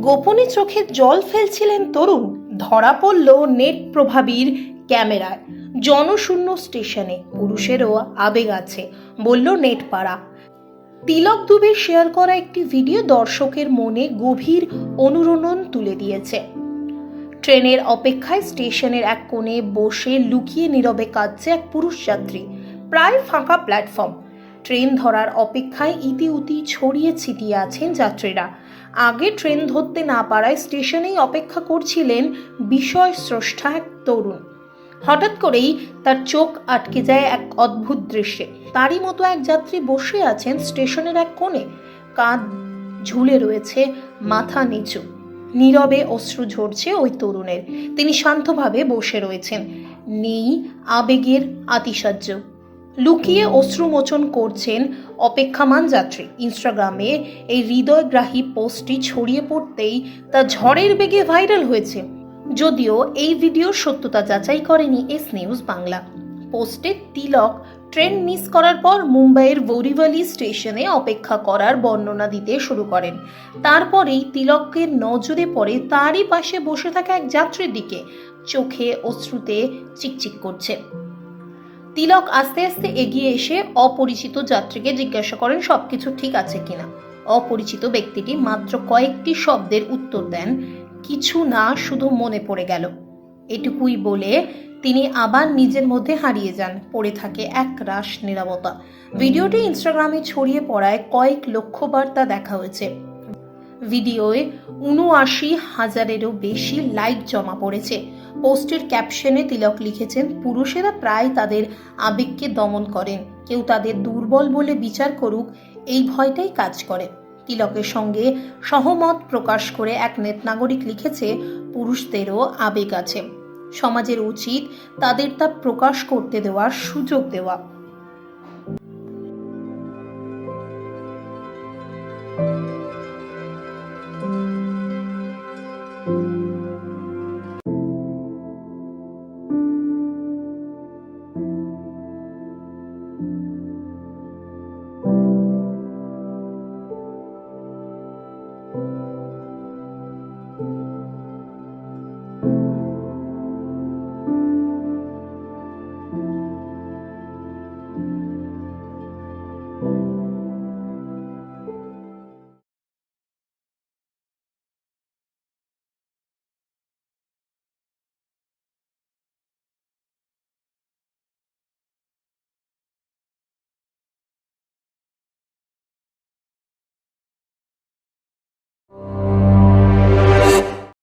গোপনে চোখে জল ফেলছিলেন তরুণ। ধরা পড়ল নেট প্রভাবীর ক্যামেরায়। জনশূন্য স্টেশনে পুরুষেরও আবেগ আছে, বলল নেটপাড়া। তিলক দুবে শেয়ার করা একটি ভিডিও দর্শকের মনে গভীর অনুরণন তুলে দিয়েছে। ট্রেনের অপেক্ষায় স্টেশনের এক কোণে বসে লুকিয়ে নীরবে কাঁদছে এক পুরুষ যাত্রী। প্রায় ফাঁকা প্ল্যাটফর্ম। ট্রেন ধরার অপেক্ষায় ইতিউতি ছড়িয়ে ছিটিয়ে আছেন যাত্রীরা। আগে ট্রেন ধরতে না পারায় স্টেশনেই অপেক্ষা করছিলেন বিষয় স্রষ্টা এক তরুণ। হঠাৎ করেই তার চোখ আটকে যায় এক অদ্ভুত দৃশ্যে। তারই মতো এক যাত্রী বসে আছেন স্টেশনের এক কোণে। কাঁধ ঝুলে রয়েছে, মাথা নিচু। নীরবে অশ্রু ঝরছে ওই তরুণের। তিনি শান্তভাবে বসে রয়েছেন। নেই আবেগের আতিশয্য। লুকিয়ে অশ্রুমোচন করছেন অপেক্ষামান যাত্রী। ইনস্টাগ্রামে এই হৃদয়গ্রাহী পোস্টটি ছড়িয়ে পড়তেই তা ঝড়ের বেগে ভাইরাল হয়েছে। যদিও এই ভিডিওর সত্যতা যাচাই করেনি এস নিউজ বাংলা। পোস্টে তিলক ট্রেন মিস করার পর মুম্বাইয়ের বোরিভালি স্টেশনে অপেক্ষা করার বর্ণনা দিতে শুরু করেন। তারপরেই তিলকের নজরে পড়ে তারই পাশে বসে থাকা এক যাত্রীর দিকে চোখে অশ্রুতে চিকচিক করছে। তিলক আস্তে আস্তে এগিয়ে এসে অপরিচিত যাত্রীকে জিজ্ঞাসা করেন, সবকিছু ঠিক আছে কিনা? অপরিচিত ব্যক্তিটি মাত্র কয়েকটি শব্দের উত্তর দেন, কিছু না, শুধু মনে পড়ে গেল। এটুকুই বলে তিনি আবার নিজের মধ্যে হারিয়ে যান, পড়ে থাকে এক রাশ নিরাপত্তা ভিডিওটি ইনস্টাগ্রামে ছড়িয়ে পড়ায় কয়েক লক্ষ বার্তা দেখা হয়েছে। ভিডিওয়ে উনআশি হাজারেরও বেশি লাইক জমা পড়েছে। পোস্টের ক্যাপশনে তিলক লিখেছেন, পুরুষেরা প্রায় তাদের আবেগকে দমন করেন। কেউ তাদের দুর্বল বলে বিচার করুক, এই ভয়টাই কাজ করে। তিলকের সঙ্গে সহমত প্রকাশ করে এক নেত নাগরিক লিখেছে, পুরুষদেরও আবেগ আছে। সমাজের উচিত তাদের তা প্রকাশ করতে দেওয়ার সুযোগ দেওয়া।